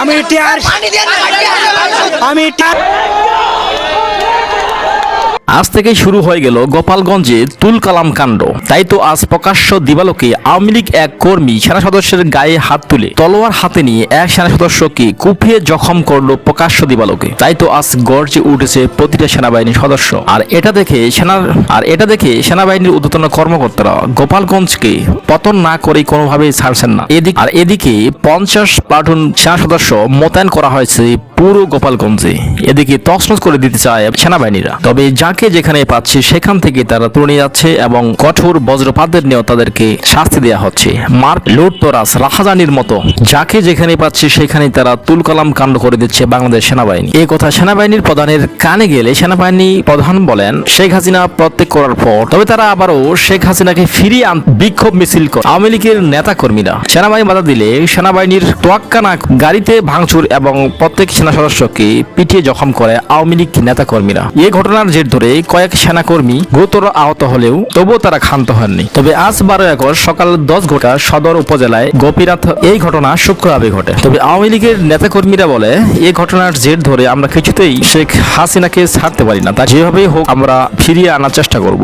আমি আমি টিয়ার আজ থেকে শুরু হয়ে গেল গোপালগঞ্জে তুল কালাম কাণ্ড। তাই তো আজ প্রকাশ্য দিবালোকে আওয়ামী লীগ এক কর্মী সেনা সদস্যের গায়ে হাত তুলে তলোয়ার হাতে নিয়ে এক সেনা সদস্যকে কুপিয়ে জখম করল প্রকাশ্য দিবালোকে। তাই তো আজ গর্জে উঠেছে প্রতিটা সেনাবাহিনীর সদস্য। আর এটা দেখে সেনার আর এটা দেখে সেনাবাহিনীর ঊর্ধ্বতন কর্মকর্তারা গোপালগঞ্জকে পতন না করে কোনোভাবেই ছাড়ছেন না। এদিক আর এদিকে পঞ্চাশ প্লাটুন সেনা সদস্য মোতায়েন করা হয়েছে পুরো গোপালগঞ্জে। এদিকে তছনছ করে দিতে চায় সেনাবাহিনীরা। তবে যাকে যেখানে পাচ্ছে, সেখান থেকে তারা তুলে যাচ্ছে এবং কঠোর বজ্রপাতের নিয়েও তাদেরকে শাস্তি দেওয়া হচ্ছে। মার লুটতরাস রাহাজানির মতো যাকে যেখানে পাচ্ছে সেখানে তারা তুলকালাম কাণ্ড করে দিচ্ছে বাংলাদেশ সেনাবাহিনী। এই কথা সেনাবাহিনীর প্রধানের কানে গেলে সেনাবাহিনী প্রধান বলেন, শেখ হাসিনা প্রত্যেক করার পর, তবে তারা আবারও শেখ হাসিনাকে ফিরিয়ে আন বিক্ষোভ মিছিল করে আওয়ামী লীগের নেতা কর্মীরা সেনাবাহিনী বাধা দিলে সেনাবাহিনীর তোয়াক্কা না গাড়িতে ভাঙচুর এবং প্রত্যেক সেনা সদস্যকে পিটিয়ে জখম করে আওয়ামী লীগ নেতা কর্মীরা এই ঘটনার জের ধরে কয়েক সেনাকর্মী গুরুতর আহত হলেও তবুও তারা ক্ষান্ত হননি। তবে আজ বারো একর সকাল দশ ঘটা সদর উপজেলায় গোপীনাথ এই ঘটনা শুক্রভাবে ঘটে। তবে আওয়ামী লীগের নেতাকর্মীরা বলে এই ঘটনার জের ধরে আমরা কিছুতেই শেখ হাসিনাকে ছাড়তে পারি না। তা যেভাবেই হোক, আমরা ফিরিয়ে আনার চেষ্টা করব।